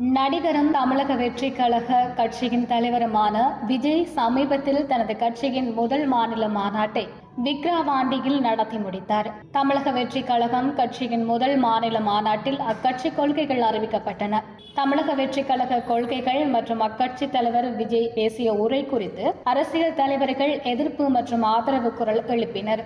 நடிகரும் தமிழக வெற்றி கழக கட்சியின் தலைவருமான விஜய் சமீபத்தில் தனது கட்சியின் முதல் மாநில மாநாட்டை விக்ரவாண்டியில் நடத்தி முடித்தார். தமிழக வெற்றி கழகம் கட்சியின் முதல் மாநில மாநாட்டில் அக்கட்சி கொள்கைகள் அறிவிக்கப்பட்டன. தமிழக வெற்றி கழக கொள்கைகள் மற்றும் அக்கட்சி தலைவர் விஜய் பேசிய உரை குறித்து அரசியல் தலைவர்கள் எதிர்ப்பு மற்றும் ஆதரவு குரல் எழுப்பினர்.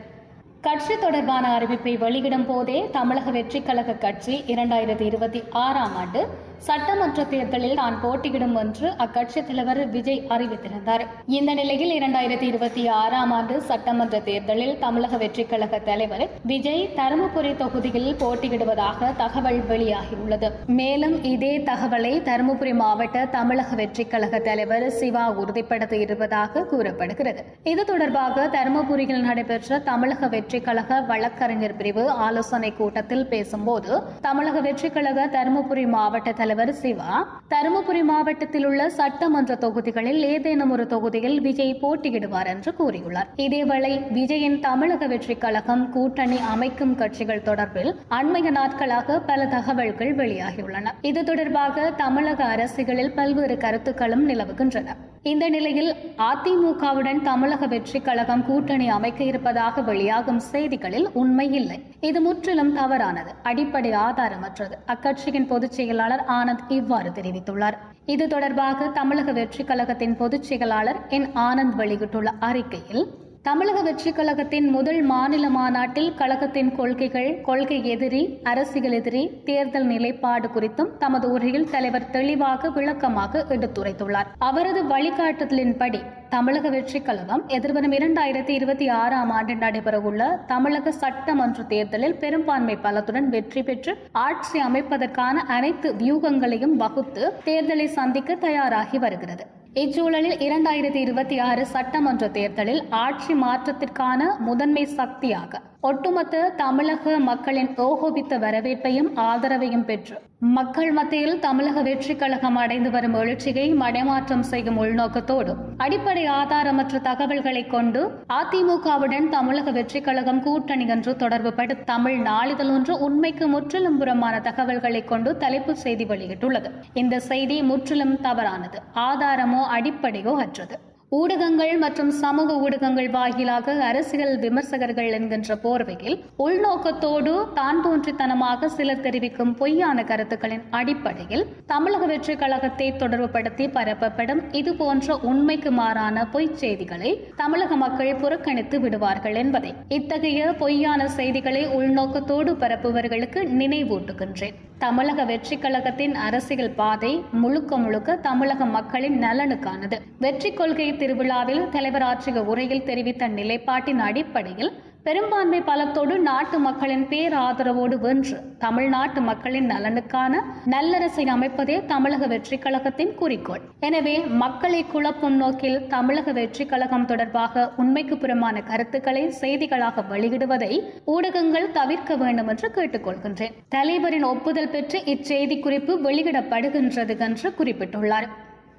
கட்சி தொடர்பான அறிவிப்பை வெளியிடும் போதே தமிழக வெற்றிக் கழக கட்சி இரண்டாயிரத்தி இருபத்தி ஆறாம் ஆண்டு சட்டமன்ற தேர்தலில் தான் போட்டியிடும் என்று அக்கட்சி தலைவர் விஜய் அறிவித்திருந்தார். இந்த நிலையில் இரண்டாயிரத்தி இருபத்தி ஆறாம் ஆண்டு சட்டமன்ற தேர்தலில் தமிழக வெற்றிக் கழக தலைவர் விஜய் தருமபுரி தொகுதியில் போட்டியிடுவதாக தகவல் வெளியாகியுள்ளது. மேலும் இதே தகவலை தருமபுரி மாவட்ட தமிழக வெற்றிக் கழக தலைவர் சிவா உறுதிப்படுத்தி இருப்பதாக கூறப்படுகிறது. இது தொடர்பாக தருமபுரியில் நடைபெற்ற தமிழக வெற்றி கழக வழக்கறிஞர் பிரிவு ஆலோசனை கூட்டத்தில் பேசும்போது தமிழக வெற்றிக்கழக தருமபுரி மாவட்ட தலைவர் சிவா தருமபுரி மாவட்டத்தில் உள்ள சட்டமன்ற தொகுதிகளில் ஏதேனும் ஒரு தொகுதியில் விஜய் போட்டியிடுவார் என்று கூறியுள்ளார். இதேவேளை விஜயின் தமிழக வெற்றிக்கழகம் கூட்டணி அமைக்கும் கட்சிகள் தொடர்பில் அண்மைய நாட்களாக பல தகவல்கள் வெளியாகியுள்ளன. இது தொடர்பாக தமிழக அரசுகளில் பல்வேறு கருத்துக்களும் நிலவுகின்றன. இந்த நிலையில் அதிமுகவுடன் தமிழக வெற்றி கழகம் கூட்டணி அமைக்க இருப்பதாக வெளியாகும் செய்திகளில் உண்மை இல்லை. இது முற்றிலும் தவறானது. அடிப்படை ஆதாரமற்றது. அக்கட்சியின் பொதுச் செயலாளர் ஆனந்த் இவ்வாறு தெரிவித்துள்ளார். இது தொடர்பாக தமிழக வெற்றி கழகத்தின் பொதுச் செயலாளர் என் ஆனந்த் வெளியிட்டுள்ள அறிக்கையில் தமிழக வெற்றிக் கழகத்தின் முதல் மாநில மாநாட்டில் கழகத்தின் கொள்கைகள் கொள்கை எதிரி அரசியல் எதிரி தேர்தல் நிலைப்பாடு குறித்தும் தமது உரையில் தலைவர் தெளிவாக விளக்கமாக எடுத்துரைத்துள்ளார். அவரது வழிகாட்டுதலின்படி தமிழக வெற்றிக் கழகம் எதிர்வரும் இரண்டாயிரத்தி இருபத்தி ஆறாம் ஆண்டு நடைபெறவுள்ள தமிழக சட்டமன்ற தேர்தலில் பெரும்பான்மை பலத்துடன் வெற்றி பெற்று ஆட்சி அமைப்பதற்கான அனைத்து வியூகங்களையும் வகுத்து தேர்தலை சந்திக்க தயாராகி வருகிறது. இச்சூழலில் இரண்டாயிரத்தி இருபத்தி ஆறு சட்டமன்ற தேர்தலில் ஆட்சி மாற்றத்திற்கான முதன்மை சக்தியாக ஒட்டுமொத்த தமிழக மக்களின் ஓகோபித்த வரவேற்பையும் ஆதரவையும் பெற்று மக்கள் மத்தியில் தமிழக வெற்றி கழகம் அடைந்து வரும் எழுச்சியை மடைமாற்றம் செய்யும் உள்நோக்கத்தோடு அடிப்படை ஆதாரமற்ற தகவல்களை கொண்டு அதிமுகவுடன் தமிழக வெற்றி கழகம் கூட்டணி என்று தொடர்பு படு தமிழ் நாளிதழ் ஒன்று உண்மைக்கு முற்றிலும் புறமான தகவல்களை கொண்டு தலைப்பு செய்தி வெளியிட்டுள்ளது. இந்த செய்தி முற்றிலும் தவறானது. ஆதாரமோ அடிப்படையோ அற்றது ஊடகங்கள் மற்றும் சமூக ஊடகங்கள் வாயிலாக அரசியல் விமர்சகர்கள் என்கின்ற போர்வையில் உள்நோக்கத்தோடு தான் தோன்றித்தனமாக சிலர் தெரிவிக்கும் பொய்யான கருத்துக்களின் அடிப்படையில் தமிழக வெற்றி கழகத்தை தொடர்புபடுத்தி பரப்பப்படும் இது போன்ற உண்மைக்கு மாறான பொய்ச் செய்திகளை தமிழக மக்கள் புறக்கணித்து விடுவார்கள் என்பதை இத்தகைய பொய்யான செய்திகளை உள்நோக்கத்தோடு பரப்புவர்களுக்கு நினைவூட்டுகின்றேன். தமிழக வெற்றி கழகத்தின் அரசியல் பாதை முழுக்க முழுக்க தமிழக மக்களின் நலனுக்கானது. வெற்றி கொள்கை திருவிழாவில் தலைவர் ஆற்றிய உரையில் தெரிவித்த நிலைப்பாட்டின் அடிப்படையில் பெரும்பான்மை பலத்தோடு நாட்டு மக்களின் பேராதரவோடு வென்று தமிழ்நாட்டு மக்களின் நலனுக்கான நல்லரசை அமைப்பதே தமிழக வெற்றி கழகத்தின் குறிக்கோள். எனவே மக்களை குழப்பும் நோக்கில் தமிழக வெற்றி கழகம் தொடர்பாக உண்மைக்கு புறமான கருத்துக்களை செய்திகளாக வெளியிடுவதை ஊடகங்கள் தவிர்க்க வேண்டும் என்று கேட்டுக்கொள்கின்றேன். தலைவரின் ஒப்புதல் பெற்று இச்செய்தி குறிப்பு வெளியிடப்படுகின்றது என்று குறிப்பிட்டுள்ளார்.